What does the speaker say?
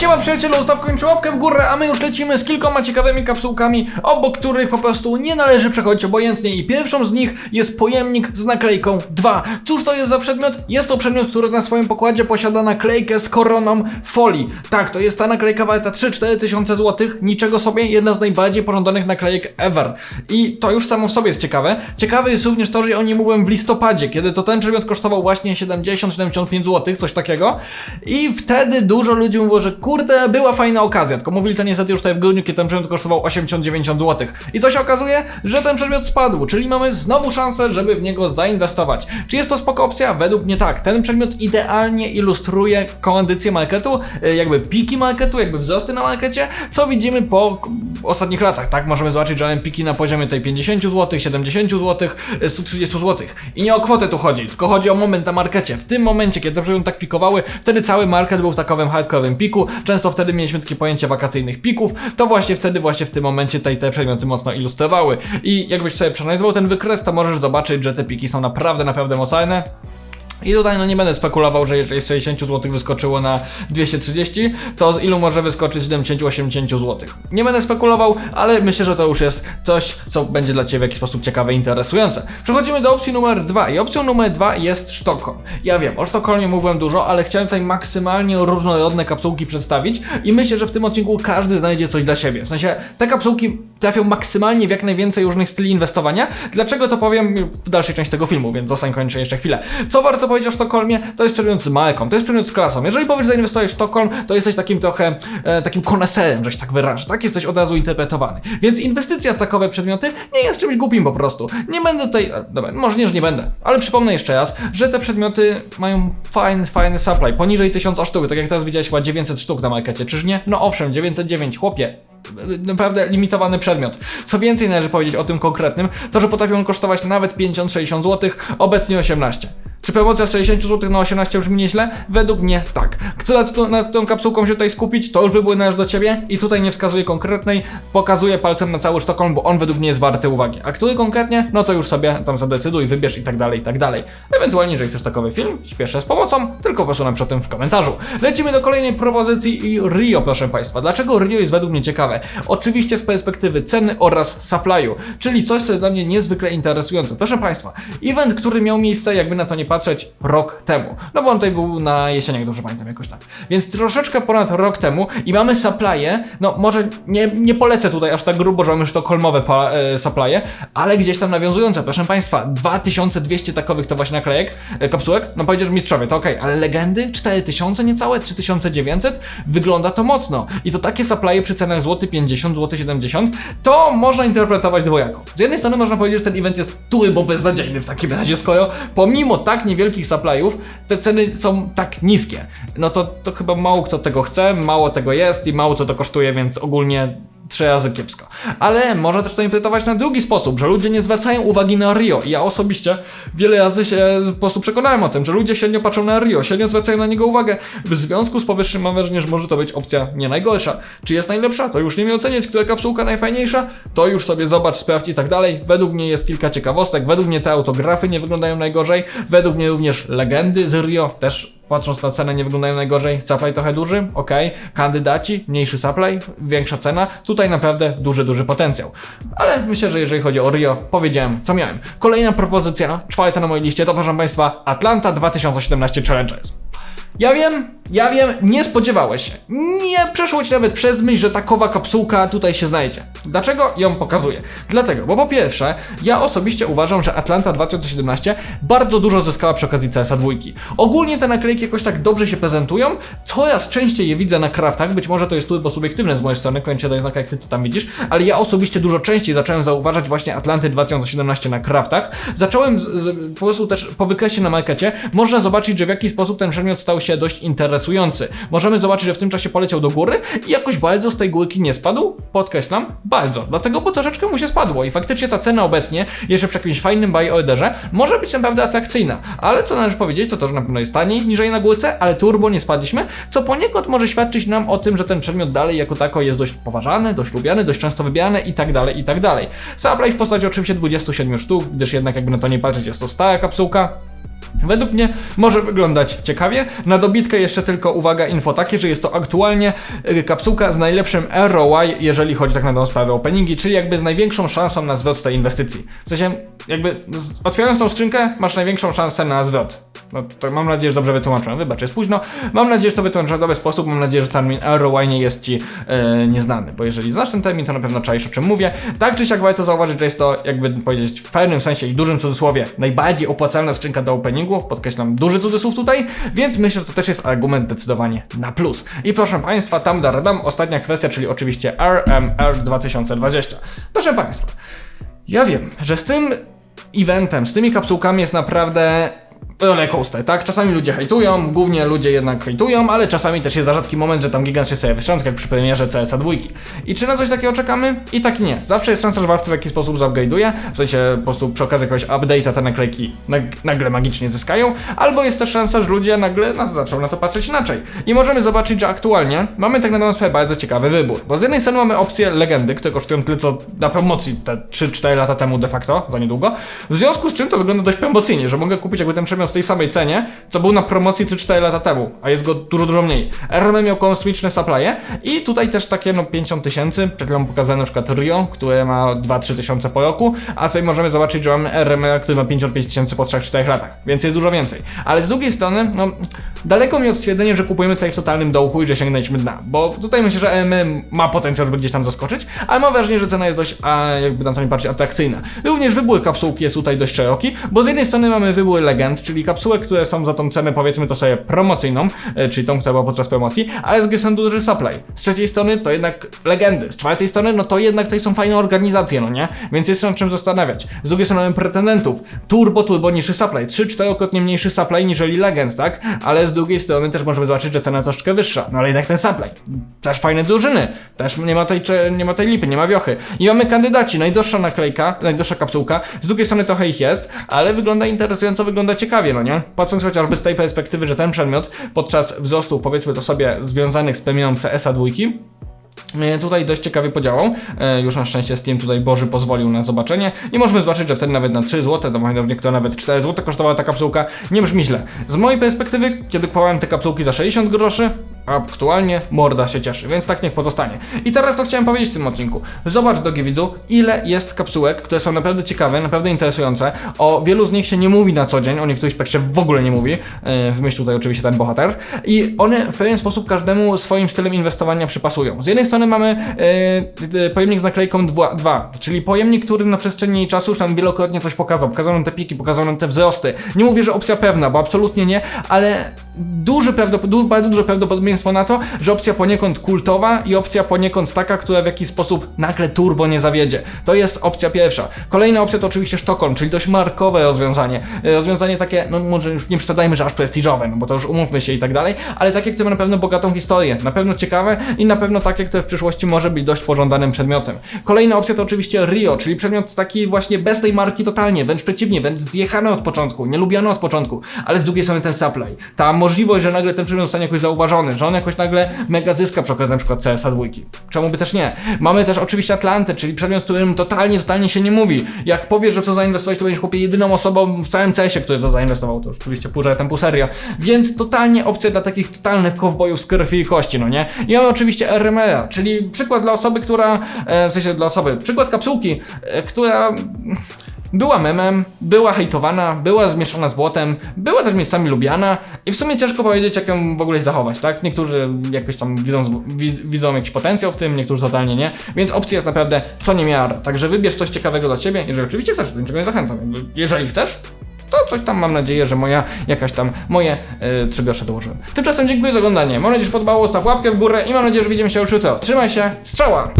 Siema przyjacielu, ustaw kończy łapkę w górę, a my już lecimy z kilkoma ciekawymi kapsułkami, obok których po prostu nie należy przechodzić obojętnie i pierwszą z nich jest pojemnik z naklejką 2. Cóż to jest za przedmiot? Jest to przedmiot, który na swoim pokładzie posiada naklejkę z koroną folii. Tak, to jest ta naklejka warta 3-4 tysiące złotych, niczego sobie, jedna z najbardziej pożądanych naklejek ever. I to już samo w sobie jest ciekawe. Ciekawe jest również to, że oni mówią w listopadzie, kiedy to ten przedmiot kosztował właśnie 70-75 zł, coś takiego. I wtedy dużo ludzi mówiło, że kurde, była fajna okazja, tylko mówili to niestety już tutaj w grudniu, kiedy ten przedmiot kosztował 80-90 zł. I co się okazuje? Że ten przedmiot spadł, czyli mamy znowu szansę, żeby w niego zainwestować. Czy jest to spoko opcja? Według mnie tak. Ten przedmiot idealnie ilustruje kondycję marketu, y, jakby piki marketu, jakby wzrosty na markecie, co widzimy po ostatnich latach, tak? Możemy zobaczyć, że mamy piki na poziomie tej 50 zł, 70 zł, y, 130 zł. I nie o kwotę tu chodzi, tylko chodzi o moment na markecie. W tym momencie, kiedy te przedmioty tak pikowały, wtedy cały market był w takowym hardkorowym piku. Często wtedy mieliśmy takie pojęcie wakacyjnych pików. To właśnie wtedy, właśnie w tym momencie te, te przedmioty mocno ilustrowały. I jakbyś sobie przeanalizował ten wykres, to możesz zobaczyć, że te piki są naprawdę, naprawdę mocne. I tutaj no nie będę spekulował, że jeżeli z 60 zł wyskoczyło na 230, to z ilu może wyskoczyć 70-80 zł. Nie będę spekulował, ale myślę, że to już jest coś, co będzie dla Ciebie w jakiś sposób ciekawe i interesujące. Przechodzimy do opcji numer 2 i opcją numer 2 jest Sztokholm. Ja wiem, o Sztokholmie mówiłem dużo, ale chciałem tutaj maksymalnie różnorodne kapsułki przedstawić i myślę, że w tym odcinku każdy znajdzie coś dla siebie. W sensie, te kapsułki trafią maksymalnie w jak najwięcej różnych styli inwestowania. Dlaczego to powiem w dalszej części tego filmu, więc zostań kończę jeszcze chwilę. Co warto powiedzieć o Sztokholmie? To jest przedmiot z marką, to jest przedmiot z klasą. Jeżeli powiesz zainwestować w Sztokholm, to jesteś takim trochę e, takim koneserem, żeś tak wyrażę. Tak jesteś od razu interpretowany. Więc inwestycja w takowe przedmioty nie jest czymś głupim po prostu. Nie będę tutaj, e, dobra, może nie, że nie będę, ale przypomnę jeszcze raz, że te przedmioty mają fajny, fajny supply, poniżej 1000 sztuk, tak jak teraz widziałeś chyba 900 sztuk na markecie, czyż nie? No owszem, 909, chłopie, naprawdę limitowany przedmiot. Co więcej należy powiedzieć o tym konkretnym, to że potrafi on kosztować nawet 50-60 zł, obecnie 18. Czy promocja z 60 zł na 18 brzmi nieźle? Według mnie tak. Kto nad, tą- nad tą kapsułką się tutaj skupić, to już wybór należy do ciebie i tutaj nie wskazuję konkretnej, pokazuję palcem na cały Sztokholm, bo on według mnie jest warty uwagi. A który konkretnie? No to już sobie tam zadecyduj, wybierz i tak dalej, i tak dalej. Ewentualnie, jeżeli chcesz takowy film, śpieszę z pomocą, tylko prostu napisz o tym w komentarzu. Lecimy do kolejnej propozycji i Rio, proszę Państwa. Dlaczego Rio jest według mnie ciekawe? Oczywiście z perspektywy ceny oraz supply'u, czyli coś, co jest dla mnie niezwykle interesujące. Proszę Państwa, event, który miał miejsce, jakby na to nie patrzeć, rok temu. No bo on tutaj był na jesieniach, dobrze pamiętam, jakoś tak. Więc troszeczkę ponad rok temu i mamy supply'e, no może nie, nie polecę tutaj aż tak grubo, że mamy sztokholmowe pa- e, supply'e, ale gdzieś tam nawiązujące. Proszę Państwa, 2200 takowych to właśnie naklejek, e, kapsułek, no powiedziesz mistrzowie, to okej, ale legendy 4000 niecałe, 3900, wygląda to mocno. I to takie supply'e przy cenach złoty 50, złoty 70, to można interpretować dwojako. Z jednej strony można powiedzieć, że ten event jest turbo beznadziejny w takim razie, skoro pomimo tak niewielkich supply'ów te ceny są tak niskie. No to, to chyba mało kto tego chce, mało tego jest i mało co to kosztuje, więc ogólnie trzy razy kiepsko. Ale można też to interpretować na drugi sposób, że ludzie nie zwracają uwagi na Rio. I ja osobiście wiele razy się po prostu przekonałem o tym, że ludzie średnio patrzą na Rio, średnio zwracają na niego uwagę. W związku z powyższym mam wrażenie, że może to być opcja nie najgorsza. Czy jest najlepsza? To już nie mi oceniać, która kapsułka najfajniejsza? To już sobie zobacz, sprawdź i tak dalej. Według mnie jest kilka ciekawostek, według mnie te autografy nie wyglądają najgorzej, według mnie również legendy z Rio też Patrząc na cenę nie wyglądają najgorzej. Supply trochę duży, ok. Kandydaci, mniejszy supply, większa cena. Tutaj naprawdę duży, duży potencjał. Ale myślę, że jeżeli chodzi o Rio, powiedziałem co miałem. Kolejna propozycja, czwarta na mojej liście, to proszę Państwa Atlanta 2017 Challengers. Ja wiem, ja wiem, nie spodziewałeś się. Nie przeszło ci nawet przez myśl, że takowa kapsułka tutaj się znajdzie. Dlaczego ją pokazuję? Dlatego, bo po pierwsze, ja osobiście uważam, że Atlanta 2017 bardzo dużo zyskała przy okazji CSA dwójki. Ogólnie te naklejki jakoś tak dobrze się prezentują, coraz częściej je widzę na kraftach, być może to jest turbo subiektywne z mojej strony, kończę daj znak jak ty to tam widzisz, ale ja osobiście dużo częściej zacząłem zauważać właśnie Atlanty 2017 na kraftach. Zacząłem z, z, po prostu też po wykresie na markecie, można zobaczyć, że w jaki sposób ten przedmiot stał się dość interesujący. Możemy zobaczyć, że w tym czasie poleciał do góry i jakoś bardzo z tej górki nie spadł. Podkreślam, bardzo. Dlatego, bo troszeczkę mu się spadło i faktycznie ta cena obecnie, jeszcze przy jakimś fajnym buy orderze, może być naprawdę atrakcyjna. Ale co należy powiedzieć, to to, że na pewno jest taniej niżej na górce, ale turbo nie spadliśmy, co poniekąd może świadczyć nam o tym, że ten przedmiot dalej jako tako jest dość poważany, dość lubiany, dość często wybierany i tak dalej, i tak dalej. Supply w postaci oczywiście 27 sztuk, gdyż jednak jakby na to nie patrzeć, jest to stara kapsułka. Według mnie może wyglądać ciekawie. Na dobitkę jeszcze tylko uwaga, info takie, że jest to aktualnie y, kapsułka z najlepszym ROI, jeżeli chodzi tak na dobrą sprawę openingi, czyli jakby z największą szansą na zwrot z tej inwestycji. W sensie, jakby otwierając tą skrzynkę, masz największą szansę na zwrot. No to mam nadzieję, że dobrze wytłumaczyłem. Wybacz, jest późno. Mam nadzieję, że to wytłumaczyłem w dobry sposób. Mam nadzieję, że termin ROI nie jest Ci e, nieznany, bo jeżeli znasz ten termin, to na pewno czaisz o czym mówię. Tak czy siak warto zauważyć, że jest to, jakby powiedzieć, w pewnym sensie i dużym cudzysłowie, najbardziej opłacalna skrzynka do openingu. Podkreślam duży cudzysłów tutaj, więc myślę, że to też jest argument zdecydowanie na plus. I proszę Państwa, tam da radam, ostatnia kwestia, czyli oczywiście RMR 2020. Proszę Państwa, ja wiem, że z tym eventem, z tymi kapsułkami jest naprawdę rollercoaster, tak? Czasami ludzie hejtują, głównie ludzie jednak hejtują, ale czasami też jest za rzadki moment, że tam gigant się sobie wystrzątka, jak przy premierze CSA 2. I czy na coś takiego czekamy? I tak nie. Zawsze jest szansa, że Valve w jakiś sposób upgrade'uje, w sensie po prostu przy okazji jakiegoś update'a te naklejki nag nagle magicznie zyskają, albo jest też szansa, że ludzie nagle no, zaczną na to patrzeć inaczej. I możemy zobaczyć, że aktualnie mamy tak na dobrą sprawę bardzo ciekawy wybór, bo z jednej strony mamy opcję legendy, które kosztują tyle co na promocji te 3-4 lata temu de facto, za niedługo, w związku z czym to wygląda dość promocyjnie, że mogę kupić jakby ten przedmiot w tej samej cenie, co był na promocji 3-4 lata temu, a jest go dużo, dużo mniej. RMM miał kosmiczne supply'e i tutaj też takie no 50 tysięcy, przed chwilą pokazałem na przykład Rio, które ma 2-3 tysiące po roku, a tutaj możemy zobaczyć, że mamy RMM, który ma 55 tysięcy po 3-4 latach, więc jest dużo więcej. Ale z drugiej strony, no daleko mi od stwierdzenia, że kupujemy tutaj w totalnym dołku i że sięgnęliśmy dna, bo tutaj myślę, że RMM ma potencjał, żeby gdzieś tam zaskoczyć, ale mam wrażenie, że cena jest dość, a jakby na to patrzeć, atrakcyjna. Również wybór kapsułki jest tutaj dość szeroki, bo z jednej strony mamy wybór legend, czyli kapsułek, które są za tą cenę powiedzmy to sobie promocyjną, e, czyli tą, która była podczas promocji, ale z drugiej strony duży supply. Z trzeciej strony to jednak legendy, z czwartej strony no to jednak tutaj są fajne organizacje, no nie? Więc jest się nad czym zastanawiać. Z drugiej strony mamy pretendentów, turbo, turbo niższy supply, 3-4-krotnie mniejszy supply niżeli legend, tak? Ale z drugiej strony też możemy zobaczyć, że cena troszkę wyższa, no ale jednak ten supply. Też fajne drużyny, też nie ma tej, nie ma tej lipy, nie ma wiochy. I mamy kandydaci, najdroższa naklejka, najdroższa kapsułka, z drugiej strony trochę ich jest, ale wygląda interesująco, wygląda ciekawie, no nie? Patrząc chociażby z tej perspektywy, że ten przedmiot podczas wzrostu, powiedzmy to sobie, związanych z premierą CSA 2, E, Tutaj dość ciekawie podziałał. E, Już na szczęście Steam tutaj Boży pozwolił na zobaczenie. I możemy zobaczyć, że wtedy nawet na 3 zł, to pamiętam, że niektóre nawet 4 zł kosztowała ta kapsułka. Nie brzmi źle. Z mojej perspektywy, kiedy kupowałem te kapsułki za 60 groszy, aktualnie morda się cieszy, więc tak niech pozostanie. I teraz to chciałem powiedzieć w tym odcinku. Zobacz, drogi widzu, ile jest kapsułek, które są naprawdę ciekawe, naprawdę interesujące. O wielu z nich się nie mówi na co dzień, o niektórych spekcie w ogóle nie mówi. E, W myśl tutaj oczywiście ten bohater. I one w pewien sposób każdemu swoim stylem inwestowania przypasują. Z jednej strony mamy e, pojemnik z naklejką 2, czyli pojemnik, który na przestrzeni czasu już nam wielokrotnie coś pokazał. Pokazał nam te piki, pokazał nam te wzrosty. Nie mówię, że opcja pewna, bo absolutnie nie, ale duży prawdopod- bardzo duże prawdopodobieństwo na to, że opcja poniekąd kultowa i opcja poniekąd taka, która w jakiś sposób nagle turbo nie zawiedzie. To jest opcja pierwsza. Kolejna opcja to oczywiście Sztokholm, czyli dość markowe rozwiązanie. E, Rozwiązanie takie, no może już nie przesadzajmy, że aż prestiżowe, no bo to już umówmy się i tak dalej, ale takie, które ma na pewno bogatą historię, na pewno ciekawe i na pewno takie, które w przyszłości może być dość pożądanym przedmiotem. Kolejna opcja to oczywiście Rio, czyli przedmiot taki właśnie bez tej marki totalnie, wręcz przeciwnie, wręcz zjechany od początku, nielubiany od początku, ale z drugiej strony ten supply. Ta możliwość, że nagle ten przedmiot zostanie jakoś zauważony, że on jakoś nagle mega zyska przy okazji na przykład CSA 2. Czemu by też nie? Mamy też oczywiście Atlantę, czyli przedmiot, którym totalnie, totalnie się nie mówi. Jak powiesz, że w to zainwestowałeś, to będziesz chłopie jedyną osobą w całym CS-ie, który w to zainwestował. To oczywiście pół żartem, pół serio. Więc totalnie opcja dla takich totalnych kowbojów z krwi i kości, no nie? I mamy oczywiście RMR, czyli przykład dla osoby, która, e, w sensie dla osoby, przykład kapsułki, e, która była memem, była hejtowana, była zmieszana z błotem, była też miejscami lubiana i w sumie ciężko powiedzieć, jak ją w ogóle zachować, tak? Niektórzy jakoś tam widzą, wi- widzą jakiś potencjał w tym, niektórzy totalnie nie, więc opcja jest naprawdę co niemiara. Także wybierz coś ciekawego dla siebie, jeżeli oczywiście chcesz, do niczego nie zachęcam. Jeżeli chcesz, to coś tam mam nadzieję, że moja jakaś tam moje yy, trzy grosze dołożyłem. Tymczasem dziękuję za oglądanie. Mam nadzieję, że podobało, staw łapkę w górę i mam nadzieję, że widzimy się już jutro. Trzymaj się, strzała!